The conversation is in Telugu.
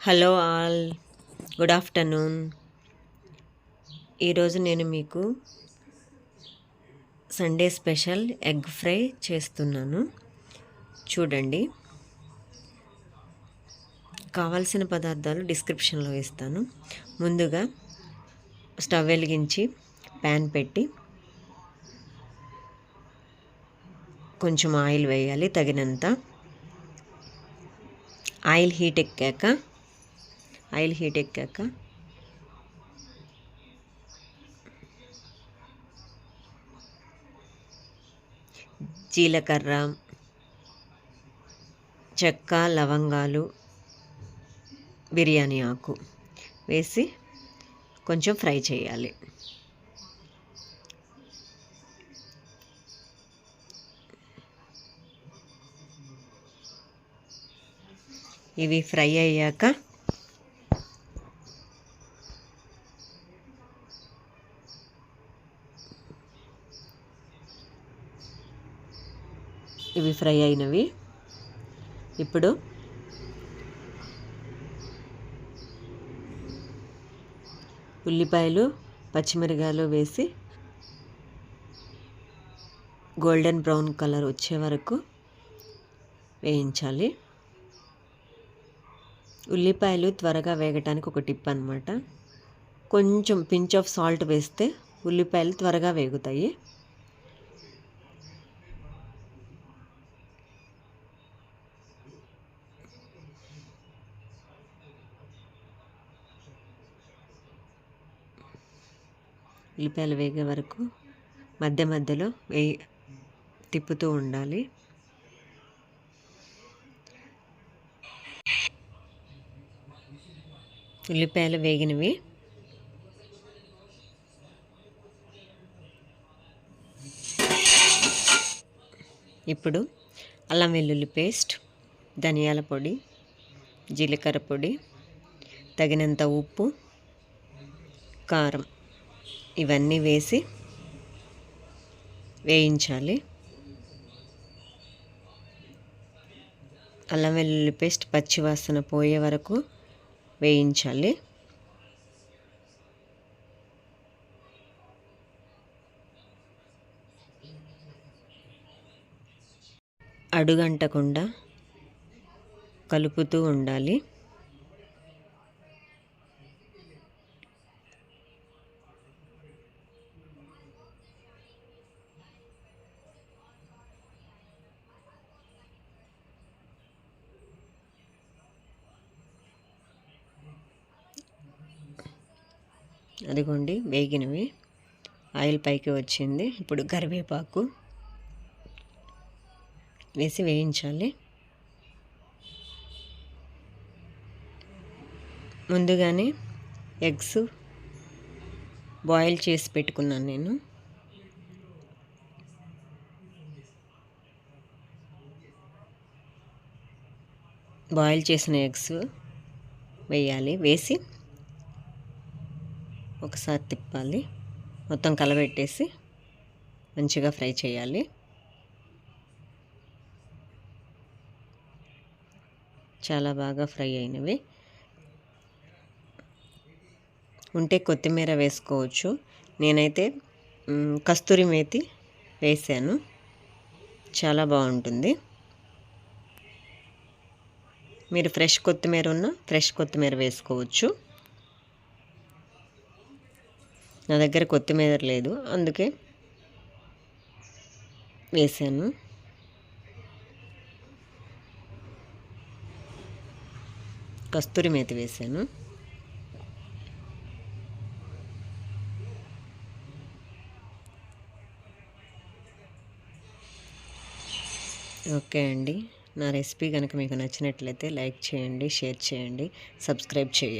Hello all. Good afternoon. ఈరోజు నేను మీకు సండే స్పెషల్ ఎగ్ ఫ్రై చేస్తున్నాను. చూడండి. కావాల్సిన పదార్థాలు డిస్క్రిప్షన్లో ఇస్తాను ముందుగా స్టవ్ వెలిగించి ప్యాన్ పెట్టి కొంచెం ఆయిల్ వేయాలి తగినంత. ఆయిల్ హీట్ ఎక్కాక ఆయిల్ హీట్ ఎక్కాక జీలకర్ర చెక్క లవంగాలు బిర్యానీ ఆకు వేసి కొంచెం ఫ్రై చేయాలి. ఇవి ఫ్రై అయ్యాక ఇవి ఫ్రై అయినవి. ఇప్పుడు ఉల్లిపాయలు పచ్చిమిరకాయలు వేసి గోల్డెన్ బ్రౌన్ కలర్ వచ్చే వరకు వేయించాలి. ఉల్లిపాయలు త్వరగా వేగటానికి ఒక టిప్ అనమాట కొంచెం పించ్ ఆఫ్ సాల్ట్ వేస్తే ఉల్లిపాయలు త్వరగా వేగుతాయి. ఉల్లిపాయలు వేగే వరకు మధ్య మధ్యలో వేయి తిప్పుతూ ఉండాలి. ఉల్లిపాయలు వేగినవి. ఇప్పుడు అల్లం వెల్లుల్లి పేస్ట్ ధనియాల పొడి జీలకర్ర పొడి తగినంత ఉప్పు కారం ఇవన్నీ వేసి వేయించాలి. అల్లం వెల్లుల్లి పేస్ట్ పచ్చివాసన పోయే వరకు వేయించాలి. అడుగంటకుండా కలుపుతూ ఉండాలి. అదిగోండి వేగినవి. ఆయిల్ పైకి వచ్చింది. ఇప్పుడు కరివేపాకు వేసి వేయించాలి. ముందుగానే ఎగ్స్ బాయిల్ చేసి పెట్టుకున్నాను నేను. బాయిల్ చేసిన ఎగ్స్ వేయాలి. వేసి ఒకసారి తిప్పాలి. మొత్తం కలబెట్టేసి మంచిగా ఫ్రై చేయాలి. చాలా బాగా ఫ్రై అయినవి. ఉంటే కొత్తిమీర వేసుకోవచ్చు. నేనైతే కస్తూరి మేతి వేసాను. చాలా బాగుంటుంది. మీరు ఫ్రెష్ కొత్తిమీర ఉన్న ఫ్రెష్ కొత్తిమీర వేసుకోవచ్చు. నా దగ్గర కొత్తిమీర లేదు. అందుకే వేసాను. కస్తూరి మేతి వేసాను. ఓకే అండి. నా రెసిపీ కనుక మీకు నచ్చినట్లయితే లైక్ చేయండి షేర్ చేయండి సబ్స్క్రైబ్ చేయండి.